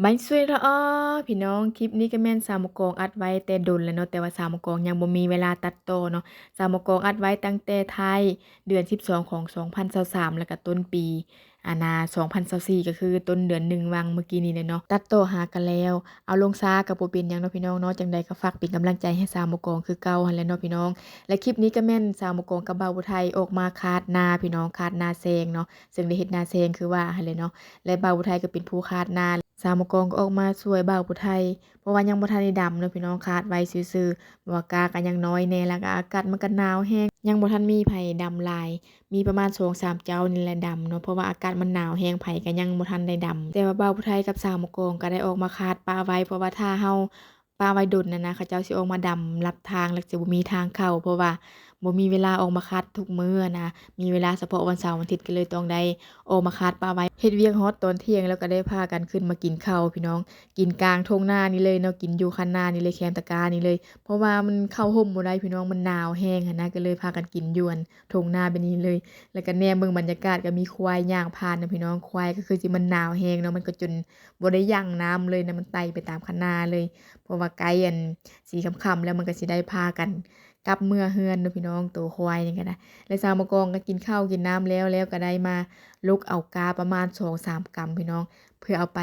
ใบสวยละอ้อพี่น้องคลิปนี้ก็แม่นสาวมกอกอัดไว้แต่ดนแล้วเนาะแต่ว่าสาวมกอกยังบ่มีเวลาตัดต่อเนาะสาวมกอกอัดไว้ตั้งแต่ไทยเดือน 12 ของ 2023แล้วก็ต้นปีอานา2024ก็คือต้นเดือนหนึ่งวังเมื่อกี้นี้เลยเนาะตัดต่อหากันแล้ว เอาลงช้าก็บ่เป็นยังเนาะพี่น้องเนาะจังใดก็ฝากเป็นกำลังใจให้สาวมกอกคือเก่าหันแหละเนาะพี่น้อง และคลิปนี้ก็แม่นสาวมกอกกับบ่าวผู้ไทยออกมาคาดนาพี่น้องคาดนาแซงเนาะซึ่งได้เฮ็ดนาแซงคือว่าหั่นแหละเนาะและบ่าวผู้ไทยก็เป็นผู้คาดนา สาวมกองก็ออกมาสวยบ่าวผู้ไทย เพราะว่ายังบ่ทันได้ดำเนาะพี่น้องคาดไว้ซื่อๆว่ากาก็ยังน้อยแน่แล้วก็อากาศมันก็หนาวแฮงยังบ่ทันมีไผดำลาย มีประมาณ2-3เจ้านี่แหละดำเนาะเพราะว่าอากาศมันหนาวแฮงไผก็ยังบ่ทันได้ดำแต่ว่าบ่าวผู้ไทยกับสาวมกองก็ได้ออกมาคาดปลาไว้ เพราะว่าถ้าเฮาปลาไว้ดนนะนะเขาเจ้าสิออกมาดำลัดทางแล้วสิบ่มีทางเข้าเพราะว่า บ่มีเวลาออกมาคัดทุกมื้อนะ มีเวลาเฉพาะวันเสาร์วันอาทิตย์ก็เลยต้องได้ออกมาคัดปลาไว้เฮ็ดเวียกฮอดตอนเที่ยงแล้วก็ได้พากันขึ้นมากินข้าวพี่น้อง กินกลางทุ่งนานี่เลยเนาะกินอยู่คันนานี่เลยแคมตะกร้านี่เลย เพราะว่ามันเข้าร่มบ่ได้พี่น้องมันหนาวแฮงหั้นนะก็เลยพากันกินยู่อั่นทุ่งนาแบบนี้เลย แล้วก็แนมเบิ่งบรรยากาศก็มีควายย่างผ่านนะพี่น้องควายก็คือสิมันหนาวแฮงเนาะมันก็จนบ่ได้ยั้งน้ำเลยนะมันไต่ไปตามคันนาเลย เพราะว่าใกลอันสีคำๆแล้วมันก็สิได้พากัน กลับเมื่อเฮือนเนาะพี่น้องตัวควายนี่ก็นะและสาวมะกองก็กินข้าวกินน้ำแล้วแล้วก็ได้มาลุกเอากาประมาณ2-3กำพี่น้อง เพื่อเอาไป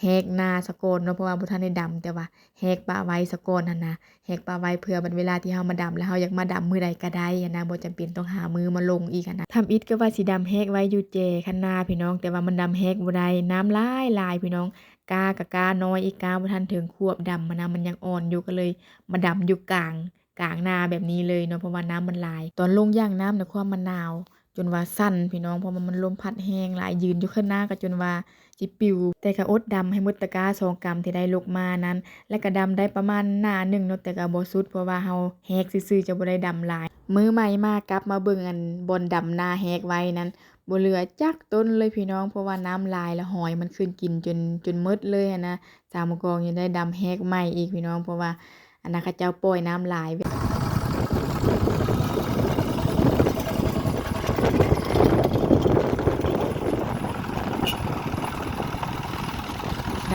แหกนาซะกอนเนาะเพราะว่าบ่ทันได้ดำแต่ว่าแหกปะไว้ซะกอนหั้นนะแหกปะไว้เพื่อบัดเวลาที่เฮามาดำแล้วเฮาอยากมาดำมือใดก็ไดกันนะบ่จำเป็นต้องหามือมาลงอีกนะทำอิฐก็ว่าสิดำแหกไว้อยู่แจคันนาพี่น้อง แต่ว่ามันดำแหกบ่ได้น้ำหลายลายพี่น้องกาก็กาน้อยอีกกาบ่ทันถึงควบดำหั้นนะมันยังอ่อนอยู่ก็เลย มาดำอยู่กลาง กลางนาแบบนี้เลยเนาะเพราะว่าน้ำมันลาย ตอนลงย่างน้ำน่ะความมันหนาว จนว่าสั่นพี่น้องเพราะมันลมพัดแรงหลายยืนอยู่ข้างหน้าก็จนว่าสิปิว แต่ก็อดดำให้มดตะกร้า2กำที่ได้ลกมานั้น แล้วก็ดำได้ประมาณหน้าหนึ่งเนาะแต่ก็บ่สุดเพราะว่าเฮาแหกซื่อๆจะบ่ได้ดำหลาย มือใหม่มากลับมาเบิ่งอันบนดำนาแหกไว้นั้นบ่เหลือจักต้นเลยพี่น้องเพราะว่าน้ำหลายแล้วหอยมันขึ้นกินจนจนมดเลยนะสามกอกยังได้ดำแหกใหม่อีกพี่น้องเพราะว่า อันนั้นข้าเจ้าปล่อยน้ำลาย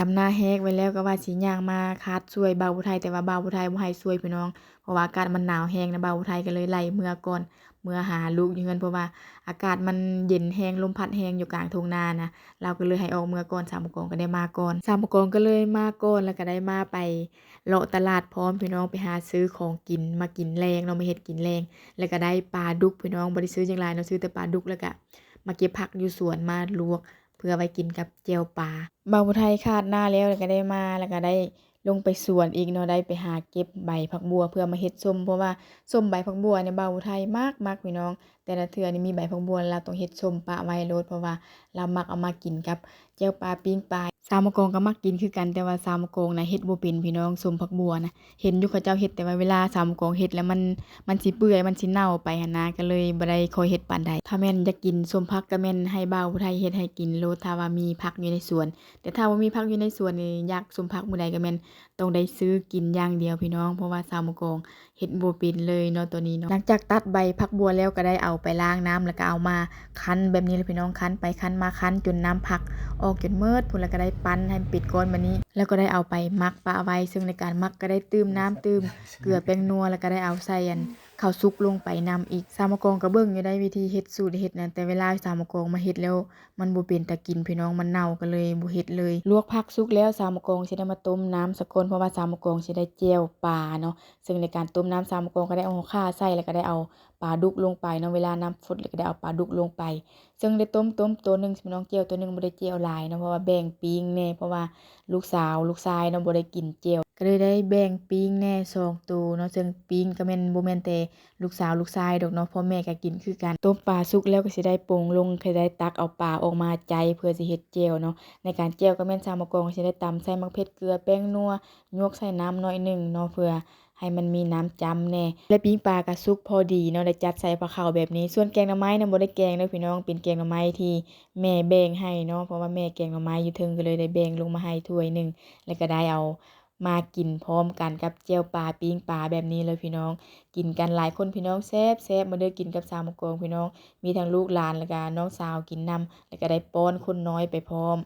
ดำนาแฮกไว้แล้วก็ว่าสิย่างมาคาดช่วยบ่าวผู้ไทยแต่ว่าบ่าวผู้ไทยบ่ให้ช่วยพี่น้อง เพราะว่าอากาศมันหนาวแฮงนะบ่าวผู้ไทยก็เลยไล่เมื่อก่อนเมื่อหาลูกอยู่เฮือนเพราะว่าอากาศมันเย็นแฮงลมพัดแฮงอยู่กลางทุ่งนานะเราก็เลยให้ออกเมื่อก่อนสามกองก็ได้มาก่อนสามกองก็เลยมาก่อนแล้วก็ได้มาไปเลาะตลาดพร้อมพี่น้องไปหาซื้อของกินมากินแรงเนาะมาเฮ็ดกินแรง แล้วก็ได้ปลาดุกพี่น้องบ่ได้ซื้อหยังหลายเนาซื้อแต่ปลาดุกแล้วก็มาเก็บผักอยู่สวนมาลวก เพื่อไว้กินกับเจ่วปลาบาวไทยคาดหนาแล้วแล้วก็ได้มาแล้วก็ได้ลงไปสวนอีกเนาะได้ไปหาเก็บใบผักบัวเพื่อมาเฮ็ดส้มเพราะว่าส้มใบผักบัวเนี่ยบ่าไทยมากมากพี่น้อง แต่ละเทือนี่มีใบผักบัวเราต้องเฮ็ดส้มปะไว้โลดเพราะว่าเรามักเอามากินกับเจ่วปลาปิ้งปลา สาวมะกองก็มักกินคือกันแต่ว่าสาวมะกองนะเฮ็ดบ่เป็นพี่น้องส้มผักบัวนะเห็นอยู่เขาเจ้าเฮ็ดแต่ว่าเวลาสาวมะกองเฮ็ดแล้วมันมันสิเปื่อยมันสิเน่าไปหันนะก็เลยบ่ได้คอยเฮ็ดปานใดถ้าแม่นอยากกินส้มผักก็แม่นให้บ่าวผู้ไทยเฮ็ดให้กินโลถ้าว่ามีผักอยู่ในสวน แต่ถ้าบ่มีผักอยู่ในสวนนี่อยากส้มผักมื้อใดก็แม่นต้องได้ซื้อกินอย่างเดียวพี่น้อง เพราะว่าสาวมะกองเฮ็ดบ่เป็นเลยเนาะตัวนี้เนาะหลังจากตัดใบผักบัวแล้วก็ได้เอาไปล้างน้ำแล้วก็เอามาคั้นแบบนี้เลยพี่น้องคั้นไปคั้นมาคั้นจนน้ำผักออกจนเมิดพู้นแล้วก็ได้ปั้นให้ปิดก้นแบบนี้ แล้วก็ได้เอาไปมักปะไว้ ซึ่งในการมักก็ได้ตื้มน้ำตื้มเกลือแป้งนัวแล้วก็ได้เอาใส่อันข้าวสุกลงไปนำอีกสามกองก็เบิ่งอยู่ได้วิธีเฮ็ดสูตรเฮ็ดนั่นแต่เวลาสามกองมาเฮ็ดแล้ว มันบ่เป็นตากินพี่น้องมันเน่าก็เลยบ่เฮ็ดเลย ลวกผักสุกแล้วสามกองสิได้มาต้มน้ำซะก่อนเพราะว่าสามกองสิได้แจ่วปลาเนาะซึ่งในการต้มน้ำสามกองก็ได้เอาข่าใส่แล้วก็ได้เอาปลาดุกลงไปเนาะเวลาน้ำฝุดแล้วก็ได้เอาปลาดุกลงไปซึ่งได้ต้มต้มตัวหนึ่งพี่น้องแจ่วตัวหนึ่งบ่ได้แจ่วหลายเนาะเพราะว่าแบ่งปิ้งแน่เพราะว่าลูกสาวลูกชายเนาะบ่ได้กินแจ่วก็เลยได้แบ่งปิ้งแน่สองตัวเนาะซึ่งปิ้งก็แม่นบ่แม่นแต่ลูกสาวลูกชายดอกเนาะพ่อแม่ก็กินคือกันต้มปลาสุกแล้วก็สิได้ปรุงลงก็ได้ตักเอาปลาออกมาใจเพื่อสิเฮ็ดแจ่วเนาะในการแจ่วก็แม่นสาวมะกองสิได้ตำใส่มะเผ็ดเกลือแป้งนัวยวกใส่น้ำน้อยหนึ่งเนาะเพื่อ ให้มันมีน้ำจำแน่ และปิ้งปลาก็สุกพอดีเนาะได้จัดใส่ปลาขาแบบนี้ ส่วนแกงหน่อไม้นะบ่ได้แกงเด้อพี่น้องเป็นแกงหน่อไม้ที่แม่แบ่งให้เนาะเพราะว่าแม่แกงหน่อไม้อยู่เทิงก็เลยได้แบ่งลงมาให้ถ้วยหนึ่งแล้วก็ได้เอามากินพร้อมกันกับแจ่วปลาปิ้งปลาแบบนี้เลยพี่น้อง กินกันหลายคนพี่น้องแซ่บๆมาเด้อกินกับสาวมะกองพี่น้อง มีทั้งลูกหลานแล้วก็น้องสาวกินนำแล้วก็ได้ป้อนคนน้อยไปพร้อม